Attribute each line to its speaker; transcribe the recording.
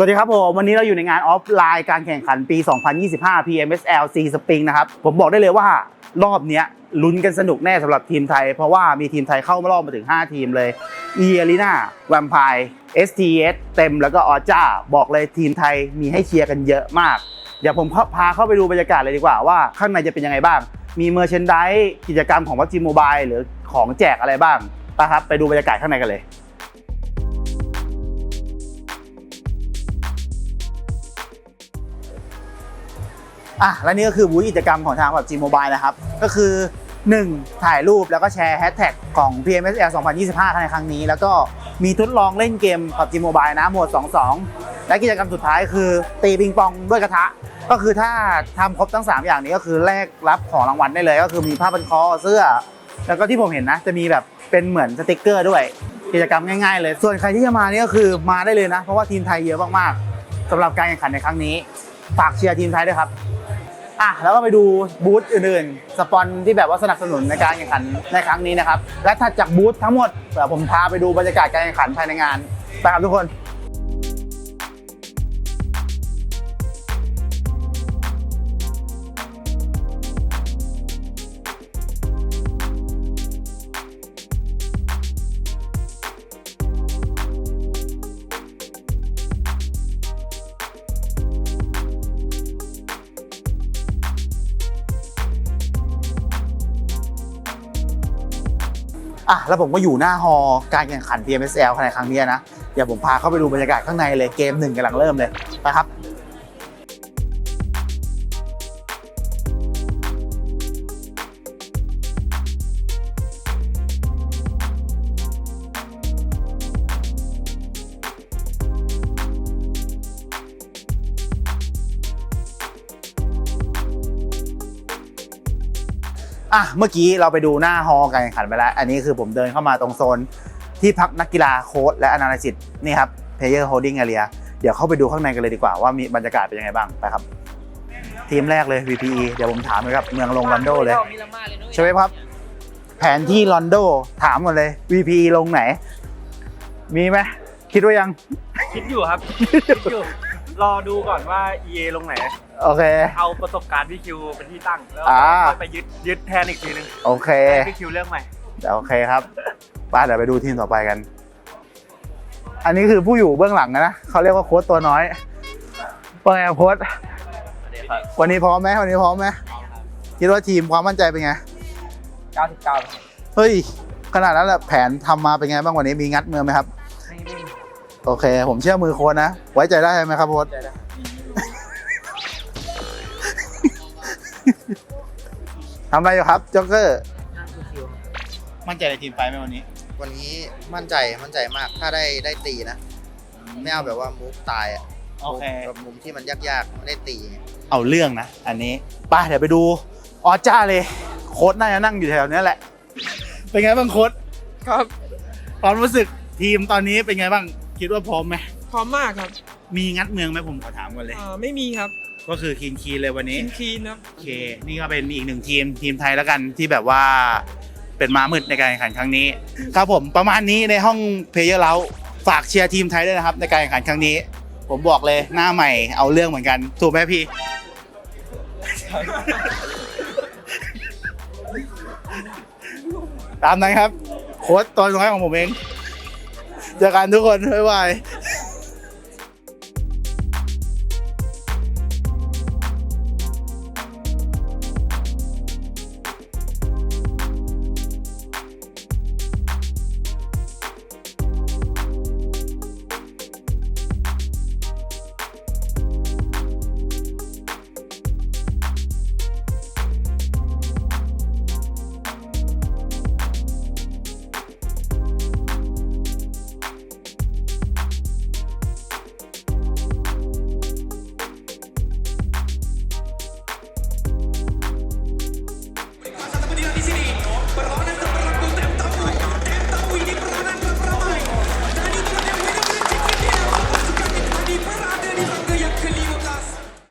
Speaker 1: สวัสดีครับผม วันนี้เราอยู่ในงานออฟไลน์การแข่งขันปี 2025 PMSL C Spring นะครับ ผมบอกได้เลยว่ารอบนี้ลุ้นกันสนุกแน่สำหรับทีมไทย เพราะว่ามีทีมไทยเข้ามารอบมาถึง 5 ทีมเลย e a r e n a Vampire STS เต็มแล้วก็ออจ้า บอกเลยทีมไทยมีให้เชียร์กันเยอะมาก เดี๋ยวผมพาเข้าไปดูบรรยากาศเลยดีกว่าว่าข้างในจะเป็นยังไงบ้าง มีเมอร์เชนดิกิจกรรมของวั g จีโมบายหรือของแจกอะไรบ้างไปครับไปดูบรรยากาศข้างในกันเลย อะและนี่ก็คือบูธกิจกรรมของทางแบบ G Mobile นะครับ ก็คือ 1. ถ่ายรูปแล้วก็แชร์แฮชแท็กของ PMSL 2025 ในครั้งนี้ แล้วก็มีทดลองเล่นเกมกับ G Mobile นะหมวด 22 และกิจกรรมสุดท้ายคือตีปิงปองด้วยกระทะ ก็คือถ้าทำครบทั้ง 3 อย่างนี้ก็คือแลกรับของรางวัลได้เลย ก็คือมีผ้าพันคอเสื้อ แล้วก็ที่ผมเห็นนะ จะมีแบบเป็นเหมือนสติกเกอร์ด้วยกิจกรรมง่ายๆเลย ส่วนใครที่จะมานี่ก็คือมาได้เลยนะ เพราะว่าทีมไทยเยอะมากๆสำหรับการแข่งขันในครั้งนี้ ฝากเชียร์ทีมไทยด้วยครับ อะแล้วก็ไปดูบูธอื่นๆ สปอนที่แบบว่าสนับสนุนในการแข่งขันในครั้งนี้นะครับ และถัดจากบูธทั้งหมดเดี๋ยวผมพาไปดูบรรยากาศการแข่งขันภายในงานไปครับทุกคน อะแล้วผมก็อยู่หน้าฮอล์การแข่งขัน PMSL ในครั้งนี้นะ เดี๋ยวผมพาเข้าไปดูบรรยากาศข้างในเลยเกมหนึ่งกำลังเริ่มเลยไปครับ อะเมื่อกี้เราไปดูหน้าฮอล์การแข่งขันไปแล้ว อันนี้คือผมเดินเข้ามาตรงโซน ที่พักนักกีฬาโค้ชและ a นาลิซิ s นี่ครับ Player Holding Area เดี๋ยวเข้าไปดูข้างในกันเลยดีกว่าว่ามีบรรยากาศเป็นยังไงบ้างไปครับ ทีมแรกเลย VPE เดี๋ยวผมถามเลยครับ เมืองลงลอนโดเลย ใช่ไหมครับ แผนที่ลอนโดถามหมดเลย VPE ลงไหน มีไหมคิดว่ายัง
Speaker 2: คิดอยู่ครับคิดอยู่ รอดูก่อนว่า EA ลงไหน
Speaker 1: โอเค
Speaker 2: เอาประสบการณ์พี่คิวเป็นที่ตั้ง แล้ว
Speaker 1: อ่า
Speaker 2: ค่อยไปยึดยึดแทนอีกทีนึง
Speaker 1: โอเค
Speaker 2: ให้พี่คิวเรื่องใหม่
Speaker 1: เดี๋ยวโอเคครับป้าเดี๋ยวไปดูทีมต่อไปกัน อันนี้คือผู้อยู่เบื้องหลังนะเขาเรียกว่าโค้ชตัวน้อยว่าไงครับโค้ชวันนี้พร้อมไหมวันนี้พร้อมไหมคิดว่าทีมความมั่นใจเป็นไง
Speaker 2: 99
Speaker 1: เฮ้ย ขนาดนั้นแหละแผนทำมาเป็นไงบ้างวันนี้มีงัดเมืองไหมครับ
Speaker 2: ไม่ไม่
Speaker 1: โอเค ผมเชื่อมือโค้ชนะ ไว้ใจได้ไหมครับโค้ช
Speaker 2: ใจนะ
Speaker 1: ทำอะไรอยู่ครับจ็อกเกอร์มั่นใจในทีมไฟไหมวันนี้
Speaker 3: วันนี้มั่นใจมั่นใจมากถ้าได้ได้ตีนะไม่เอาแบบว่ามูฟตายอะ
Speaker 1: โอเค
Speaker 3: แบบมุมที่มันยากๆไม่ได้ตีไง
Speaker 1: เอาเรื่องนะ อันนี้ไป้าเดี๋ยวไปดูออจ้าเลย โค้ดน่าจะนั่งอยู่แถวเนี้ยแหละ เป็นไงบ้างโค้ด
Speaker 4: ครับ
Speaker 1: ความรู้สึกทีมตอนนี้เป็นไงบ้าง คิดว่าพร้อมไหม
Speaker 4: พร้อมมากครับ
Speaker 1: มีงัดเมืองไหมผมขอถามก่อนเลย
Speaker 4: อ่าไม่มีครับ
Speaker 1: ก็คือคีนคีนเลยวันนี้
Speaker 4: ทีมคีนครับ
Speaker 1: โอเค นี่ก็เป็นอีกหนึ่งทีมทีมไทยแล้วกันที่แบบว่าเป็นม้ามืดในการแข่งขันครั้งนี้ ครับผมประมาณนี้ในห้องเพลเยอร์เราฝากเชียร์ทีมไทยด้วยนะครับ ในการแข่งขันครั้งนี้ ผมบอกเลยหน้าใหม่เอาเรื่องเหมือนกัน ถูกไหมพี่ ตามนั้นครับ โค้ดตอนน้อยของผมเอง เจอกันทุกคนบ๊ายบาย